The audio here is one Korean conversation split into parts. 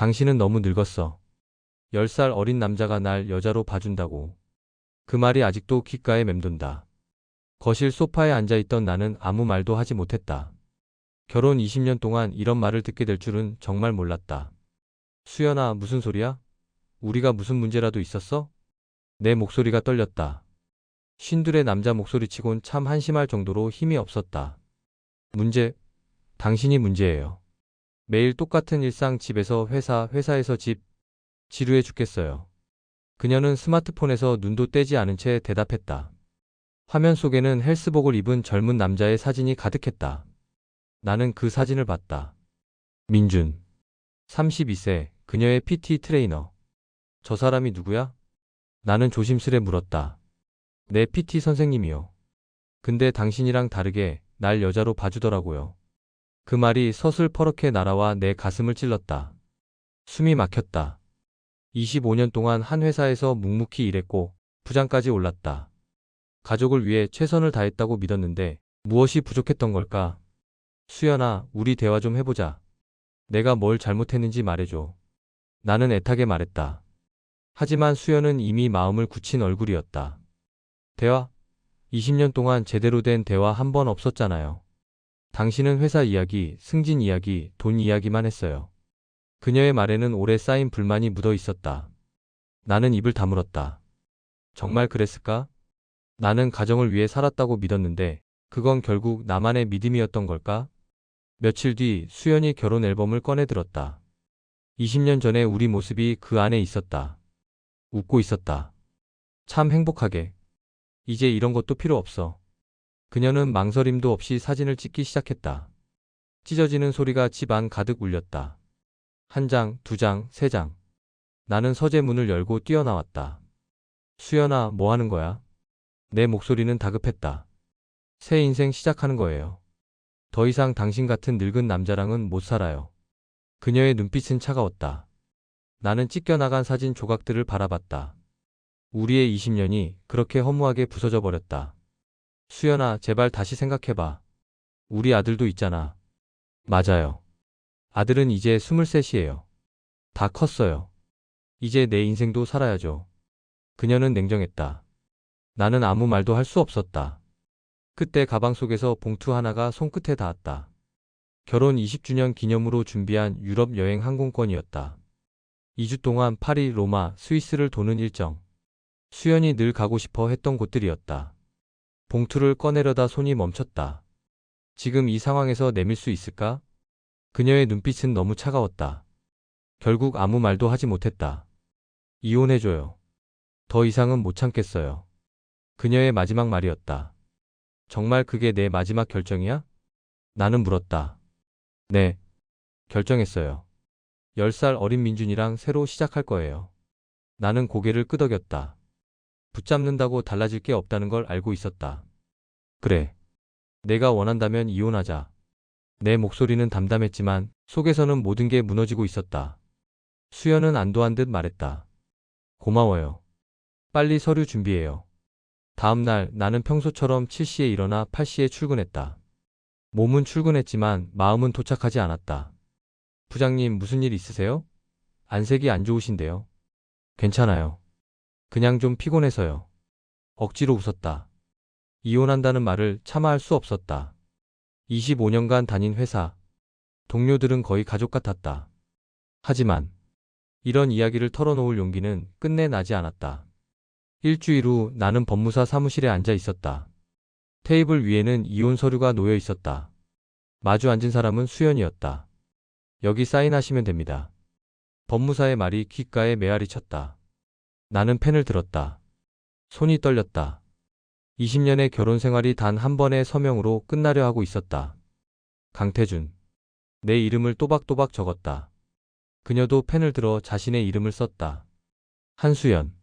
당신은 너무 늙었어. 10살 어린 남자가 날 여자로 봐준다고. 그 말이 아직도 귓가에 맴돈다. 거실 소파에 앉아있던 나는 아무 말도 하지 못했다. 결혼 20년 동안 이런 말을 듣게 될 줄은 정말 몰랐다. 수연아, 무슨 소리야? 우리가 무슨 문제라도 있었어? 내 목소리가 떨렸다. 쉰둘의 남자 목소리치곤 참 한심할 정도로 힘이 없었다. 문제, 당신이 문제예요. 매일 똑같은 일상 집에서 회사, 회사에서 집, 지루해 죽겠어요. 그녀는 스마트폰에서 눈도 떼지 않은 채 대답했다. 화면 속에는 헬스복을 입은 젊은 남자의 사진이 가득했다. 나는 그 사진을 봤다. 민준. 32세, 그녀의 PT 트레이너. 저 사람이 누구야? 나는 조심스레 물었다. 내 PT 선생님이요. 근데 당신이랑 다르게 날 여자로 봐주더라고요. 그 말이 서슬 퍼렇게 날아와 내 가슴을 찔렀다. 숨이 막혔다. 25년 동안 한 회사에서 묵묵히 일했고 부장까지 올랐다. 가족을 위해 최선을 다했다고 믿었는데 무엇이 부족했던 걸까? 수연아, 우리 대화 좀 해보자. 내가 뭘 잘못했는지 말해줘. 나는 애타게 말했다. 하지만 수연은 이미 마음을 굳힌 얼굴이었다. 대화? 20년 동안 제대로 된 대화 한 번 없었잖아요. 당신은 회사 이야기, 승진 이야기, 돈 이야기만 했어요. 그녀의 말에는 오래 쌓인 불만이 묻어 있었다. 나는 입을 다물었다. 정말 그랬을까? 나는 가정을 위해 살았다고 믿었는데 그건 결국 나만의 믿음이었던 걸까? 며칠 뒤 수연이 결혼 앨범을 꺼내 들었다. 20년 전에 우리 모습이 그 안에 있었다. 웃고 있었다. 참 행복하게. 이제 이런 것도 필요 없어. 그녀는 망설임도 없이 사진을 찍기 시작했다. 찢어지는 소리가 집 안 가득 울렸다. 한 장, 두 장, 세 장. 나는 서재 문을 열고 뛰어나왔다. 수연아, 뭐 하는 거야? 내 목소리는 다급했다. 새 인생 시작하는 거예요. 더 이상 당신 같은 늙은 남자랑은 못 살아요. 그녀의 눈빛은 차가웠다. 나는 찢겨나간 사진 조각들을 바라봤다. 우리의 20년이 그렇게 허무하게 부서져 버렸다. 수연아, 제발 다시 생각해봐. 우리 아들도 있잖아. 맞아요. 아들은 이제 23이에요. 다 컸어요. 이제 내 인생도 살아야죠. 그녀는 냉정했다. 나는 아무 말도 할 수 없었다. 그때 가방 속에서 봉투 하나가 손끝에 닿았다. 결혼 20주년 기념으로 준비한 유럽 여행 항공권이었다. 2주 동안 파리, 로마, 스위스를 도는 일정. 수연이 늘 가고 싶어 했던 곳들이었다. 봉투를 꺼내려다 손이 멈췄다. 지금 이 상황에서 내밀 수 있을까? 그녀의 눈빛은 너무 차가웠다. 결국 아무 말도 하지 못했다. 이혼해줘요. 더 이상은 못 참겠어요. 그녀의 마지막 말이었다. 정말 그게 내 마지막 결정이야? 나는 물었다. 네. 결정했어요. 10살 어린 민준이랑 새로 시작할 거예요. 나는 고개를 끄덕였다. 붙잡는다고 달라질 게 없다는 걸 알고 있었다. 그래. 내가 원한다면 이혼하자. 내 목소리는 담담했지만 속에서는 모든 게 무너지고 있었다. 수연은 안도한 듯 말했다. 고마워요. 빨리 서류 준비해요. 다음 날 나는 평소처럼 7시에 일어나 8시에 출근했다. 몸은 출근했지만 마음은 도착하지 않았다. 부장님 무슨 일 있으세요? 안색이 안 좋으신데요. 괜찮아요. 그냥 좀 피곤해서요. 억지로 웃었다. 이혼한다는 말을 참아할 수 없었다. 25년간 다닌 회사. 동료들은 거의 가족 같았다. 하지만 이런 이야기를 털어놓을 용기는 끝내 나지 않았다. 일주일 후 나는 법무사 사무실에 앉아 있었다. 테이블 위에는 이혼 서류가 놓여 있었다. 마주 앉은 사람은 수연이었다. 여기 사인하시면 됩니다. 법무사의 말이 귓가에 메아리 쳤다. 나는 펜을 들었다. 손이 떨렸다. 20년의 결혼 생활이 단 한 번의 서명으로 끝나려 하고 있었다. 강태준. 내 이름을 또박또박 적었다. 그녀도 펜을 들어 자신의 이름을 썼다. 한수연.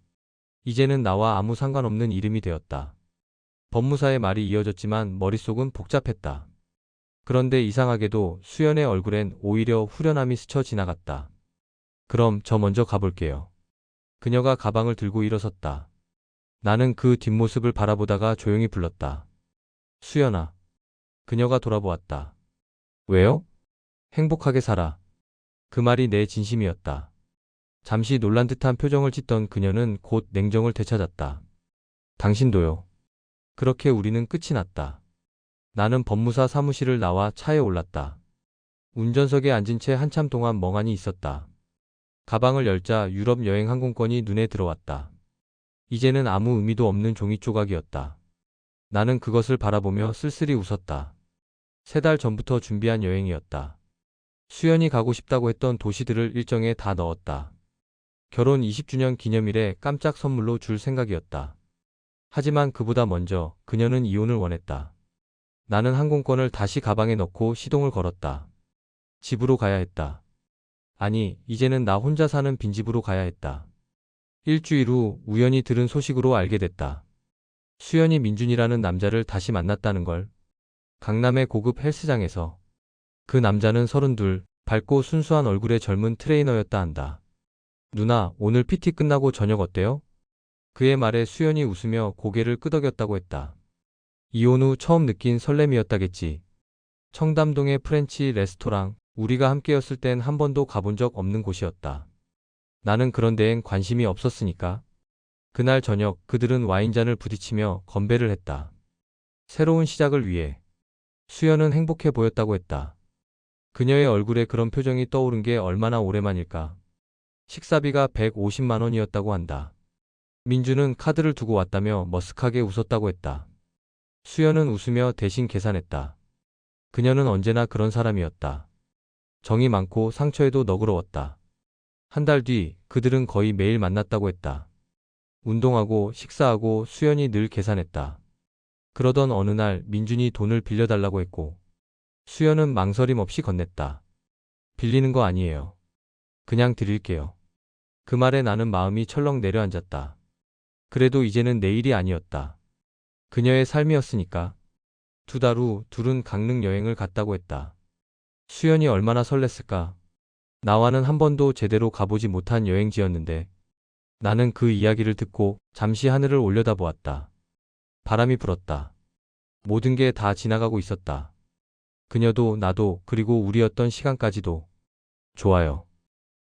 이제는 나와 아무 상관없는 이름이 되었다. 법무사의 말이 이어졌지만 머릿속은 복잡했다. 그런데 이상하게도 수연의 얼굴엔 오히려 후련함이 스쳐 지나갔다. 그럼 저 먼저 가볼게요. 그녀가 가방을 들고 일어섰다. 나는 그 뒷모습을 바라보다가 조용히 불렀다. 수연아. 그녀가 돌아보았다. 왜요? 행복하게 살아. 그 말이 내 진심이었다. 잠시 놀란 듯한 표정을 짓던 그녀는 곧 냉정을 되찾았다. 당신도요. 그렇게 우리는 끝이 났다. 나는 법무사 사무실을 나와 차에 올랐다. 운전석에 앉은 채 한참 동안 멍하니 있었다. 가방을 열자 유럽 여행 항공권이 눈에 들어왔다. 이제는 아무 의미도 없는 종이 조각이었다. 나는 그것을 바라보며 쓸쓸히 웃었다. 세 달 전부터 준비한 여행이었다. 수연이 가고 싶다고 했던 도시들을 일정에 다 넣었다. 결혼 20주년 기념일에 깜짝 선물로 줄 생각이었다. 하지만 그보다 먼저 그녀는 이혼을 원했다. 나는 항공권을 다시 가방에 넣고 시동을 걸었다. 집으로 가야 했다. 아니, 이제는 나 혼자 사는 빈집으로 가야 했다. 일주일 후 우연히 들은 소식으로 알게 됐다. 수연이 민준이라는 남자를 다시 만났다는 걸. 강남의 고급 헬스장에서. 그 남자는 서른둘, 밝고 순수한 얼굴의 젊은 트레이너였다 한다. 누나, 오늘 PT 끝나고 저녁 어때요? 그의 말에 수연이 웃으며 고개를 끄덕였다고 했다. 이혼 후 처음 느낀 설렘이었다겠지. 청담동의 프렌치 레스토랑, 우리가 함께였을 땐 한 번도 가본 적 없는 곳이었다. 나는 그런 데엔 관심이 없었으니까. 그날 저녁 그들은 와인잔을 부딪히며 건배를 했다. 새로운 시작을 위해. 수연은 행복해 보였다고 했다. 그녀의 얼굴에 그런 표정이 떠오른 게 얼마나 오래만일까. 식사비가 150만 원이었다고 한다. 민주는 카드를 두고 왔다며 머쓱하게 웃었다고 했다. 수연은 웃으며 대신 계산했다. 그녀는 언제나 그런 사람이었다. 정이 많고 상처에도 너그러웠다. 한 달 뒤 그들은 거의 매일 만났다고 했다. 운동하고 식사하고 수연이 늘 계산했다. 그러던 어느 날 민준이 돈을 빌려달라고 했고 수연은 망설임 없이 건넸다. 빌리는 거 아니에요. 그냥 드릴게요. 그 말에 나는 마음이 철렁 내려앉았다. 그래도 이제는 내 일이 아니었다. 그녀의 삶이었으니까. 두 달 후 둘은 강릉 여행을 갔다고 했다. 수연이 얼마나 설렜을까. 나와는 한 번도 제대로 가보지 못한 여행지였는데 나는 그 이야기를 듣고 잠시 하늘을 올려다보았다. 바람이 불었다. 모든 게 다 지나가고 있었다. 그녀도 나도 그리고 우리였던 시간까지도. 좋아요.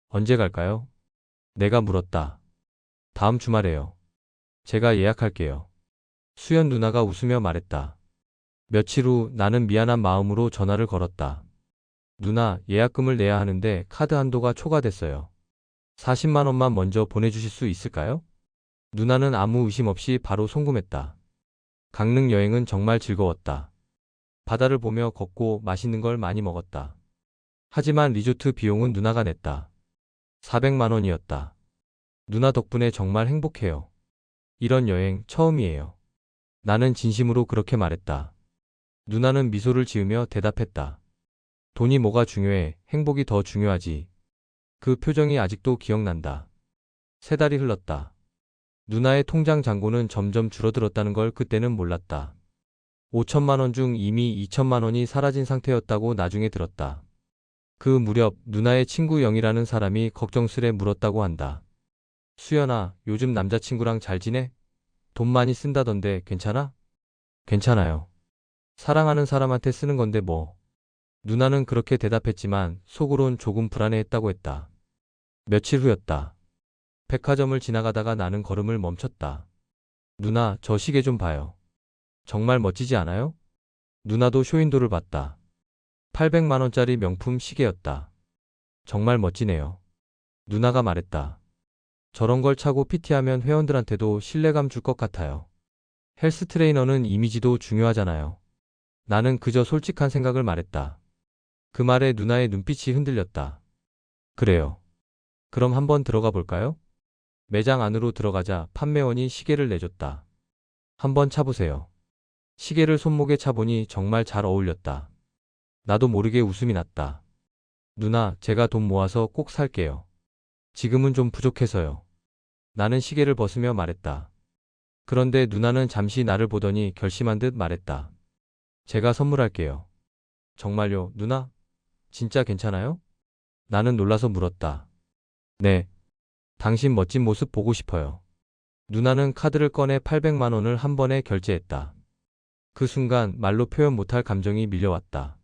언제 갈까요? 내가 물었다. 다음 주말에요. 제가 예약할게요. 수연 누나가 웃으며 말했다. 며칠 후 나는 미안한 마음으로 전화를 걸었다. 누나, 예약금을 내야 하는데 카드 한도가 초과됐어요. 40만 원만 먼저 보내주실 수 있을까요? 누나는 아무 의심 없이 바로 송금했다. 강릉 여행은 정말 즐거웠다. 바다를 보며 걷고 맛있는 걸 많이 먹었다. 하지만 리조트 비용은 누나가 냈다. 400만 원이었다. 누나 덕분에 정말 행복해요. 이런 여행 처음이에요. 나는 진심으로 그렇게 말했다. 누나는 미소를 지으며 대답했다. 돈이 뭐가 중요해, 행복이 더 중요하지. 그 표정이 아직도 기억난다. 세 달이 흘렀다. 누나의 통장 잔고는 점점 줄어들었다는 걸 그때는 몰랐다. 5천만 원 중 이미 2천만 원이 사라진 상태였다고 나중에 들었다. 그 무렵 누나의 친구 영이라는 사람이 걱정스레 물었다고 한다. 수연아, 요즘 남자친구랑 잘 지내? 돈 많이 쓴다던데 괜찮아? 괜찮아요. 사랑하는 사람한테 쓰는 건데 뭐. 누나는 그렇게 대답했지만 속으론 조금 불안해했다고 했다. 며칠 후였다. 백화점을 지나가다가 나는 걸음을 멈췄다. 누나, 저 시계 좀 봐요. 정말 멋지지 않아요? 누나도 쇼윈도를 봤다. 800만원짜리 명품 시계였다. 정말 멋지네요. 누나가 말했다. 저런 걸 차고 PT하면 회원들한테도 신뢰감 줄 것 같아요. 헬스 트레이너는 이미지도 중요하잖아요. 나는 그저 솔직한 생각을 말했다. 그 말에 누나의 눈빛이 흔들렸다. 그래요. 그럼 한번 들어가 볼까요? 매장 안으로 들어가자 판매원이 시계를 내줬다. 한번 차보세요. 시계를 손목에 차보니 정말 잘 어울렸다. 나도 모르게 웃음이 났다. 누나, 제가 돈 모아서 꼭 살게요. 지금은 좀 부족해서요. 나는 시계를 벗으며 말했다. 그런데 누나는 잠시 나를 보더니 결심한 듯 말했다. 제가 선물할게요. 정말요, 누나? 진짜 괜찮아요? 나는 놀라서 물었다. 네. 당신 멋진 모습 보고 싶어요. 누나는 카드를 꺼내 800만 원을 한 번에 결제했다. 그 순간 말로 표현 못할 감정이 밀려왔다.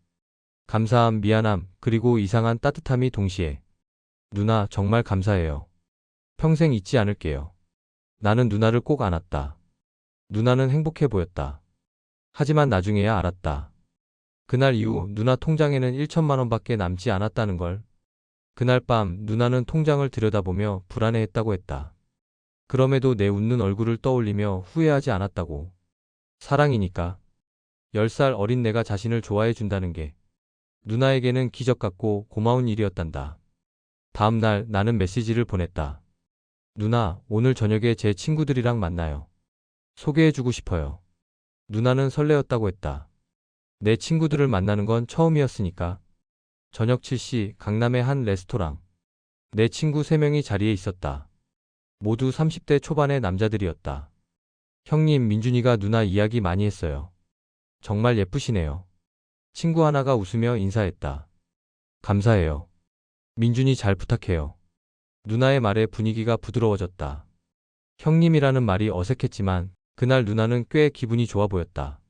감사함, 미안함, 그리고 이상한 따뜻함이 동시에 누나 정말 감사해요. 평생 잊지 않을게요. 나는 누나를 꼭 안았다. 누나는 행복해 보였다. 하지만 나중에야 알았다. 그날 이후 누나 통장에는 1천만 원밖에 남지 않았다는 걸. 그날 밤 누나는 통장을 들여다보며 불안해했다고 했다. 그럼에도 내 웃는 얼굴을 떠올리며 후회하지 않았다고. 사랑이니까. 10살 어린 내가 자신을 좋아해 준다는 게 누나에게는 기적 같고 고마운 일이었단다. 다음 날 나는 메시지를 보냈다. 누나, 오늘 저녁에 제 친구들이랑 만나요. 소개해주고 싶어요. 누나는 설레었다고 했다. 내 친구들을 만나는 건 처음이었으니까. 저녁 7시 강남의 한 레스토랑. 내 친구 3명이 자리에 있었다. 모두 30대 초반의 남자들이었다. 형님 민준이가 누나 이야기 많이 했어요. 정말 예쁘시네요. 친구 하나가 웃으며 인사했다. 감사해요. 민준이 잘 부탁해요. 누나의 말에 분위기가 부드러워졌다. 형님이라는 말이 어색했지만 그날 누나는 꽤 기분이 좋아 보였다.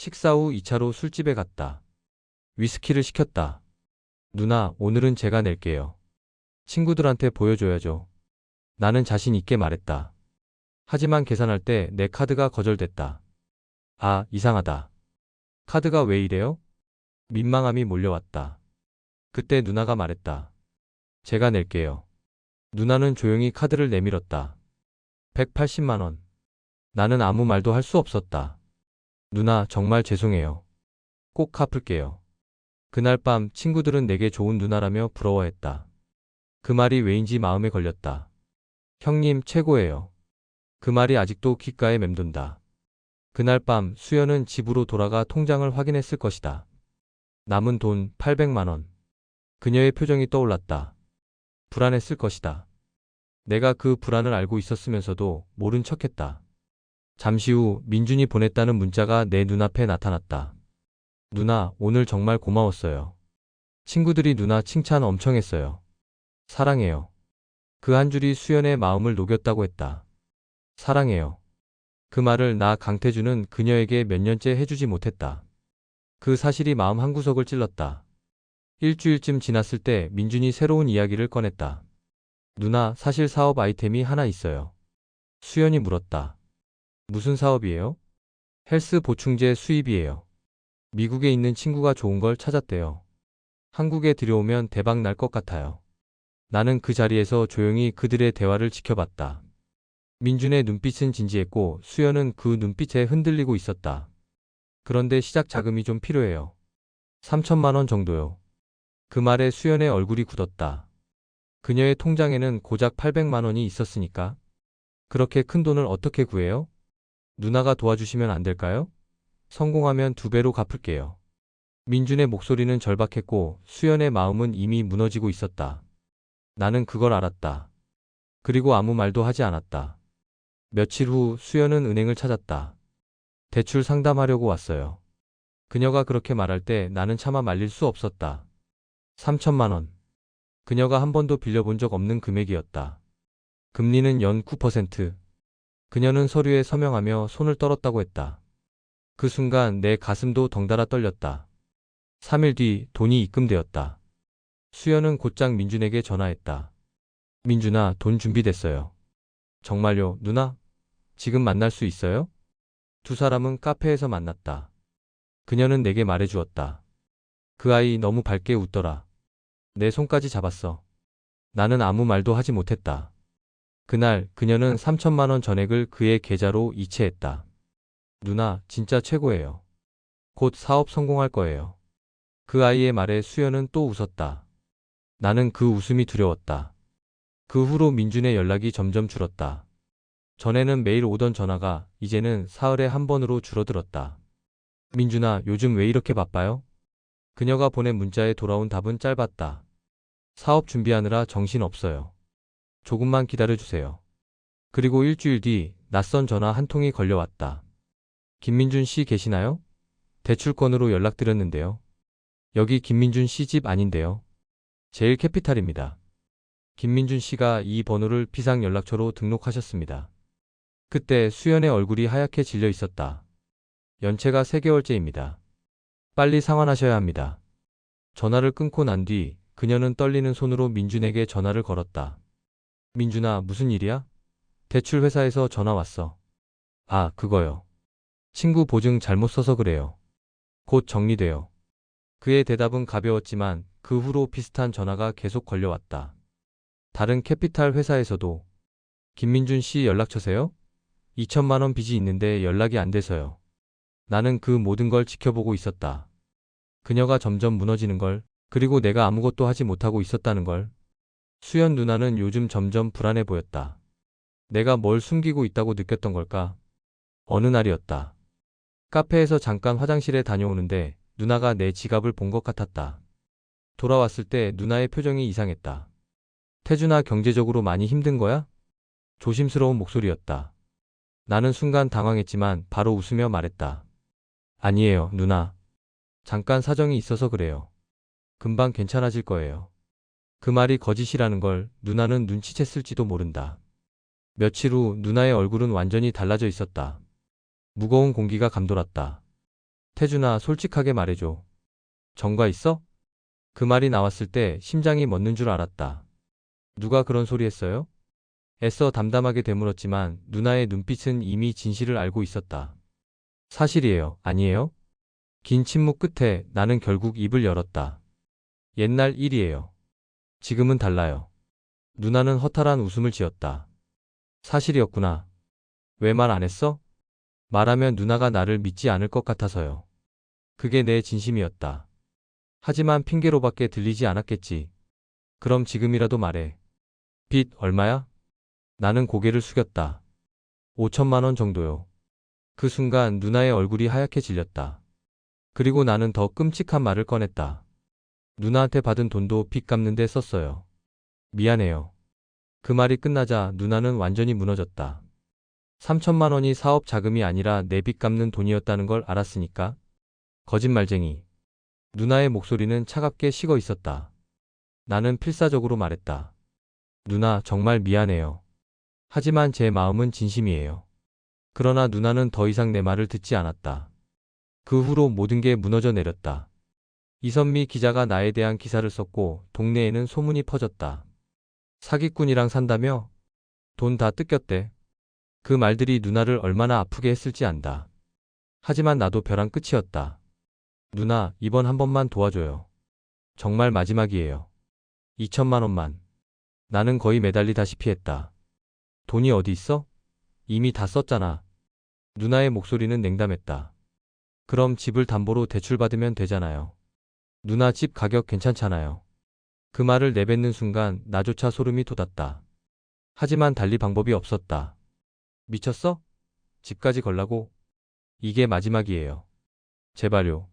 식사 후 2차로 술집에 갔다. 위스키를 시켰다. 누나, 오늘은 제가 낼게요. 친구들한테 보여줘야죠. 나는 자신 있게 말했다. 하지만 계산할 때 내 카드가 거절됐다. 아, 이상하다. 카드가 왜 이래요? 민망함이 몰려왔다. 그때 누나가 말했다. 제가 낼게요. 누나는 조용히 카드를 내밀었다. 180만원. 나는 아무 말도 할 수 없었다. 누나, 정말 죄송해요. 꼭 갚을게요. 그날 밤 친구들은 내게 좋은 누나라며 부러워했다. 그 말이 왜인지 마음에 걸렸다. 형님 최고예요. 그 말이 아직도 귓가에 맴돈다. 그날 밤 수연은 집으로 돌아가 통장을 확인했을 것이다. 남은 돈 800만 원. 그녀의 표정이 떠올랐다. 불안했을 것이다. 내가 그 불안을 알고 있었으면서도 모른 척했다. 잠시 후 민준이 보냈다는 문자가 내 눈앞에 나타났다. 누나, 오늘 정말 고마웠어요. 친구들이 누나 칭찬 엄청 했어요. 사랑해요. 그 한 줄이 수연의 마음을 녹였다고 했다. 사랑해요. 그 말을 나 강태주는 그녀에게 몇 년째 해주지 못했다. 그 사실이 마음 한구석을 찔렀다. 일주일쯤 지났을 때 민준이 새로운 이야기를 꺼냈다. 누나, 사실 사업 아이템이 하나 있어요. 수연이 물었다. 무슨 사업이에요? 헬스 보충제 수입이에요. 미국에 있는 친구가 좋은 걸 찾았대요. 한국에 들여오면 대박 날 것 같아요. 나는 그 자리에서 조용히 그들의 대화를 지켜봤다. 민준의 눈빛은 진지했고 수연은 그 눈빛에 흔들리고 있었다. 그런데 시작 자금이 좀 필요해요. 3천만 원 정도요. 그 말에 수연의 얼굴이 굳었다. 그녀의 통장에는 고작 800만 원이 있었으니까. 그렇게 큰 돈을 어떻게 구해요? 누나가 도와주시면 안 될까요? 성공하면 두 배로 갚을게요. 민준의 목소리는 절박했고 수연의 마음은 이미 무너지고 있었다. 나는 그걸 알았다. 그리고 아무 말도 하지 않았다. 며칠 후 수연은 은행을 찾았다. 대출 상담하려고 왔어요. 그녀가 그렇게 말할 때 나는 차마 말릴 수 없었다. 3천만 원. 그녀가 한 번도 빌려본 적 없는 금액이었다. 금리는 연 9%. 그녀는 서류에 서명하며 손을 떨었다고 했다. 그 순간 내 가슴도 덩달아 떨렸다. 3일 뒤 돈이 입금되었다. 수연은 곧장 민준에게 전화했다. 민준아, 돈 준비됐어요. 정말요, 누나? 지금 만날 수 있어요? 두 사람은 카페에서 만났다. 그녀는 내게 말해주었다. 그 아이 너무 밝게 웃더라. 내 손까지 잡았어. 나는 아무 말도 하지 못했다. 그날 그녀는 3천만 원 전액을 그의 계좌로 이체했다. 누나, 진짜 최고예요. 곧 사업 성공할 거예요. 그 아이의 말에 수연은 또 웃었다. 나는 그 웃음이 두려웠다. 그 후로 민준의 연락이 점점 줄었다. 전에는 매일 오던 전화가 이제는 사흘에 한 번으로 줄어들었다. 민준아, 요즘 왜 이렇게 바빠요? 그녀가 보낸 문자에 돌아온 답은 짧았다. 사업 준비하느라 정신 없어요. 조금만 기다려주세요. 그리고 일주일 뒤 낯선 전화 한 통이 걸려왔다. 김민준 씨 계시나요? 대출권으로 연락드렸는데요. 여기 김민준 씨 집 아닌데요. 제일 캐피탈입니다. 김민준 씨가 이 번호를 비상 연락처로 등록하셨습니다. 그때 수연의 얼굴이 하얗게 질려 있었다. 연체가 3개월째입니다. 빨리 상환하셔야 합니다. 전화를 끊고 난 뒤 그녀는 떨리는 손으로 민준에게 전화를 걸었다. 민준아, 무슨 일이야? 대출 회사에서 전화 왔어. 아, 그거요. 친구 보증 잘못 써서 그래요. 곧 정리돼요. 그의 대답은 가벼웠지만 그 후로 비슷한 전화가 계속 걸려왔다. 다른 캐피탈 회사에서도 김민준 씨 연락처세요? 2천만 원 빚이 있는데 연락이 안 돼서요. 나는 그 모든 걸 지켜보고 있었다. 그녀가 점점 무너지는 걸, 그리고 내가 아무것도 하지 못하고 있었다는 걸. 수연 누나는 요즘 점점 불안해 보였다. 내가 뭘 숨기고 있다고 느꼈던 걸까? 어느 날이었다. 카페에서 잠깐 화장실에 다녀오는데 누나가 내 지갑을 본 것 같았다. 돌아왔을 때 누나의 표정이 이상했다. 태준아 경제적으로 많이 힘든 거야? 조심스러운 목소리였다. 나는 순간 당황했지만 바로 웃으며 말했다. 아니에요, 누나. 잠깐 사정이 있어서 그래요. 금방 괜찮아질 거예요. 그 말이 거짓이라는 걸 누나는 눈치챘을지도 모른다. 며칠 후 누나의 얼굴은 완전히 달라져 있었다. 무거운 공기가 감돌았다. 태준아, 솔직하게 말해줘. 정과 있어? 그 말이 나왔을 때 심장이 멎는 줄 알았다. 누가 그런 소리 했어요? 애써 담담하게 되물었지만 누나의 눈빛은 이미 진실을 알고 있었다. 사실이에요. 아니에요? 긴 침묵 끝에 나는 결국 입을 열었다. 옛날 일이에요. 지금은 달라요. 누나는 허탈한 웃음을 지었다. 사실이었구나. 왜 말 안 했어? 말하면 누나가 나를 믿지 않을 것 같아서요. 그게 내 진심이었다. 하지만 핑계로밖에 들리지 않았겠지. 그럼 지금이라도 말해. 빚 얼마야? 나는 고개를 숙였다. 5천만 원 정도요. 그 순간 누나의 얼굴이 하얗게 질렸다. 그리고 나는 더 끔찍한 말을 꺼냈다. 누나한테 받은 돈도 빚 갚는 데 썼어요. 미안해요. 그 말이 끝나자 누나는 완전히 무너졌다. 3천만 원이 사업 자금이 아니라 내 빚 갚는 돈이었다는 걸 알았으니까. 거짓말쟁이. 누나의 목소리는 차갑게 식어 있었다. 나는 필사적으로 말했다. 누나 정말 미안해요. 하지만 제 마음은 진심이에요. 그러나 누나는 더 이상 내 말을 듣지 않았다. 그 후로 모든 게 무너져 내렸다. 이선미 기자가 나에 대한 기사를 썼고 동네에는 소문이 퍼졌다. 사기꾼이랑 산다며? 돈 다 뜯겼대. 그 말들이 누나를 얼마나 아프게 했을지 안다. 하지만 나도 벼랑 끝이었다. 누나, 이번 한 번만 도와줘요. 정말 마지막이에요. 2천만 원만. 나는 거의 매달리다시피 했다. 돈이 어디 있어? 이미 다 썼잖아. 누나의 목소리는 냉담했다. 그럼 집을 담보로 대출받으면 되잖아요. 누나 집 가격 괜찮잖아요. 그 말을 내뱉는 순간 나조차 소름이 돋았다. 하지만 달리 방법이 없었다. 미쳤어? 집까지 걸라고? 이게 마지막이에요. 제발요.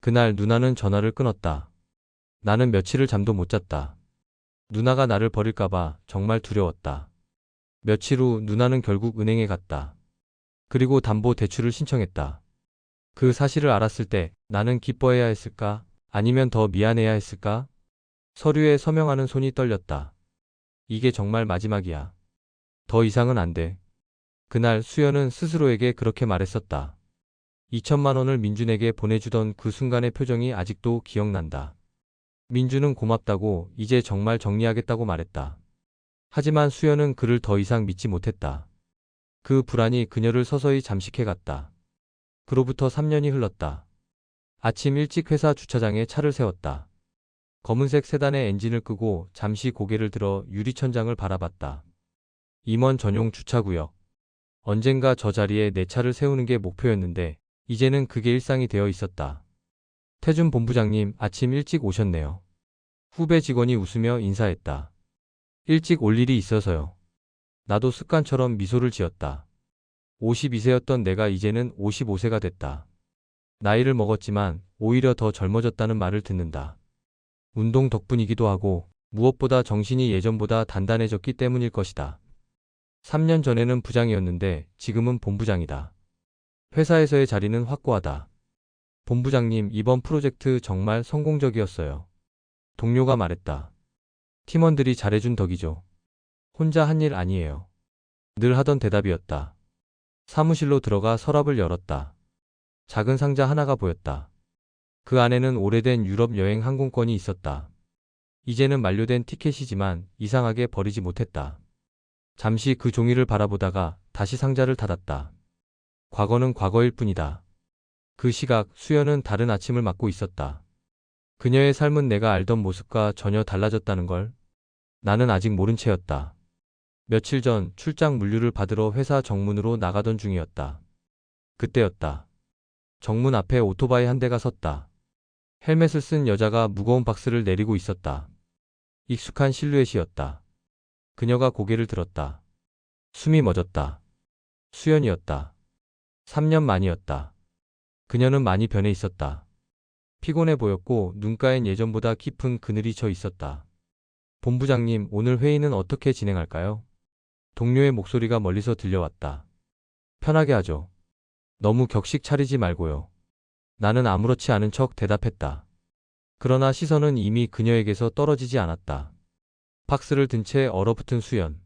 그날 누나는 전화를 끊었다. 나는 며칠을 잠도 못 잤다. 누나가 나를 버릴까봐 정말 두려웠다. 며칠 후 누나는 결국 은행에 갔다. 그리고 담보 대출을 신청했다. 그 사실을 알았을 때 나는 기뻐해야 했을까? 아니면 더 미안해야 했을까? 서류에 서명하는 손이 떨렸다. 이게 정말 마지막이야. 더 이상은 안 돼. 그날 수연은 스스로에게 그렇게 말했었다. 2천만 원을 민준에게 보내주던 그 순간의 표정이 아직도 기억난다. 민준은 고맙다고 이제 정말 정리하겠다고 말했다. 하지만 수연은 그를 더 이상 믿지 못했다. 그 불안이 그녀를 서서히 잠식해 갔다. 그로부터 3년이 흘렀다. 아침 일찍 회사 주차장에 차를 세웠다. 검은색 세단의 엔진을 끄고 잠시 고개를 들어 유리천장을 바라봤다. 임원 전용 주차구역. 언젠가 저 자리에 내 차를 세우는 게 목표였는데 이제는 그게 일상이 되어 있었다. 태준 본부장님 아침 일찍 오셨네요. 후배 직원이 웃으며 인사했다. 일찍 올 일이 있어서요. 나도 습관처럼 미소를 지었다. 52세였던 내가 이제는 55세가 됐다. 나이를 먹었지만 오히려 더 젊어졌다는 말을 듣는다. 운동 덕분이기도 하고 무엇보다 정신이 예전보다 단단해졌기 때문일 것이다. 3년 전에는 부장이었는데 지금은 본부장이다. 회사에서의 자리는 확고하다. 본부장님, 이번 프로젝트 정말 성공적이었어요. 동료가 말했다. 팀원들이 잘해준 덕이죠. 혼자 한 일 아니에요. 늘 하던 대답이었다. 사무실로 들어가 서랍을 열었다. 작은 상자 하나가 보였다. 그 안에는 오래된 유럽 여행 항공권이 있었다. 이제는 만료된 티켓이지만 이상하게 버리지 못했다. 잠시 그 종이를 바라보다가 다시 상자를 닫았다. 과거는 과거일 뿐이다. 그 시각 수연은 다른 아침을 맞고 있었다. 그녀의 삶은 내가 알던 모습과 전혀 달라졌다는 걸 나는 아직 모른 채였다. 며칠 전 출장 물류를 받으러 회사 정문으로 나가던 중이었다. 그때였다. 정문 앞에 오토바이 한 대가 섰다. 헬멧을 쓴 여자가 무거운 박스를 내리고 있었다. 익숙한 실루엣이었다. 그녀가 고개를 들었다. 숨이 멎었다. 수연이었다. 3년 만이었다. 그녀는 많이 변해 있었다. 피곤해 보였고 눈가엔 예전보다 깊은 그늘이 져 있었다. 본부장님, 오늘 회의는 어떻게 진행할까요? 동료의 목소리가 멀리서 들려왔다. 편하게 하죠. 너무 격식 차리지 말고요. 나는 아무렇지 않은 척 대답했다. 그러나 시선은 이미 그녀에게서 떨어지지 않았다. 박스를 든 채 얼어붙은 수연.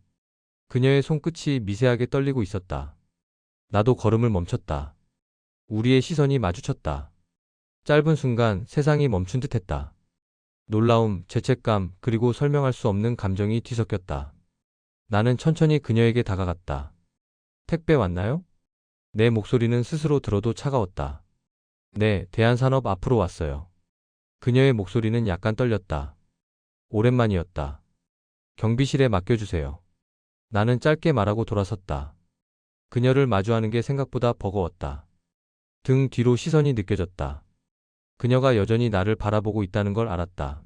그녀의 손끝이 미세하게 떨리고 있었다. 나도 걸음을 멈췄다. 우리의 시선이 마주쳤다. 짧은 순간 세상이 멈춘 듯 했다. 놀라움, 죄책감, 그리고 설명할 수 없는 감정이 뒤섞였다. 나는 천천히 그녀에게 다가갔다. 택배 왔나요? 내 목소리는 스스로 들어도 차가웠다. 네, 대한산업 앞으로 왔어요. 그녀의 목소리는 약간 떨렸다. 오랜만이었다. 경비실에 맡겨주세요. 나는 짧게 말하고 돌아섰다. 그녀를 마주하는 게 생각보다 버거웠다. 등 뒤로 시선이 느껴졌다. 그녀가 여전히 나를 바라보고 있다는 걸 알았다.